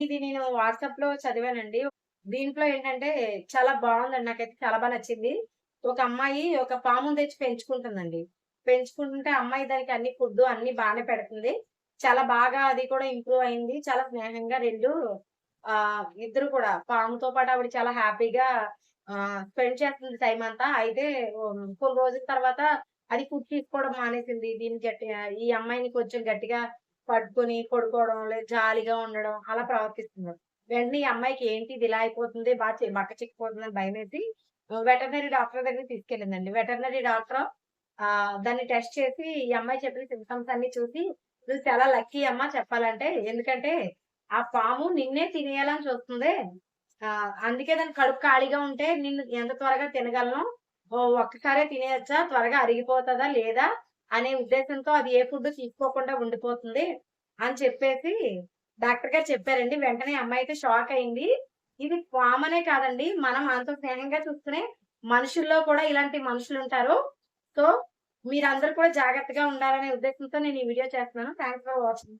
ఇది నేను వాట్సాప్లో చదివానండి. దీంట్లో ఏంటంటే చాలా బాగుందండి నాకైతే చాలా బాగా నచ్చింది. ఒక అమ్మాయి ఒక పాము తెచ్చి పెంచుకుంటుందండి. పెంచుకుంటుంటే అమ్మాయి దానికి అన్ని ఫుడ్ అన్ని బాగానే పెడుతుంది. చాలా బాగా అది కూడా ఇంప్రూవ్ అయింది. చాలా స్నేహంగా రెండు ఆ ఇద్దరు కూడా పాముతో పాటు ఆవిడ చాలా హ్యాపీగా స్పెండ్ చేస్తుంది టైం అంతా. అయితే కొన్ని రోజుల తర్వాత అది ఫుడ్ తీసుకోవడం మానేసింది. దీన్ని గట్టిగా ఈ అమ్మాయిని కొంచెం గట్టిగా పట్టుకొని పడుకోవడం, లేదు జాలిగా ఉండడం అలా ప్రవర్తిస్తున్నాడు వెంటనే ఈ అమ్మాయికి ఏంటి ఇది ఇలా అయిపోతుంది, బాగా మక్క బక్క చిక్కిపోతుందని భయమేసి వెటర్నరీ డాక్టర్ దగ్గరికి తీసుకెళ్ళిందండి. వెటర్నరీ డాక్టర్ ఆ దాన్ని టెస్ట్ చేసి ఈ అమ్మాయి చెప్పిన సింప్టమ్స్ అన్ని చూసి, "నువ్వు చాలా లక్కీ అమ్మ చెప్పాలంటే. ఎందుకంటే ఆ పాము నిన్నే తినేయాలని చూస్తుంది. అందుకే దాని కడుపు ఖాళీగా ఉంటే నిన్ను ఎంత త్వరగా తినగలను. ఓహ్! ఒక్కసారే తినేయొచ్చా? త్వరగా అరిగిపోతుందా లేదా?" అనే ఉద్దేశంతో అది ఏ ఫుడ్ తీసుకోకుండా ఉండిపోతుంది అని చెప్పేసి డాక్టర్ గారు చెప్పారండి. వెంటనే అమ్మాయి అయితే షాక్ అయింది. ఇది కామనే కాదండి. మనం అంత స్నేహంగా చూసుకునే మనుషుల్లో కూడా ఇలాంటి మనుషులు ఉంటారు సో, మీరందరూ కూడా జాగ్రత్తగా ఉండాలనే ఉద్దేశంతో నేను ఈ వీడియో చేస్తున్నాను. Thanks for watching.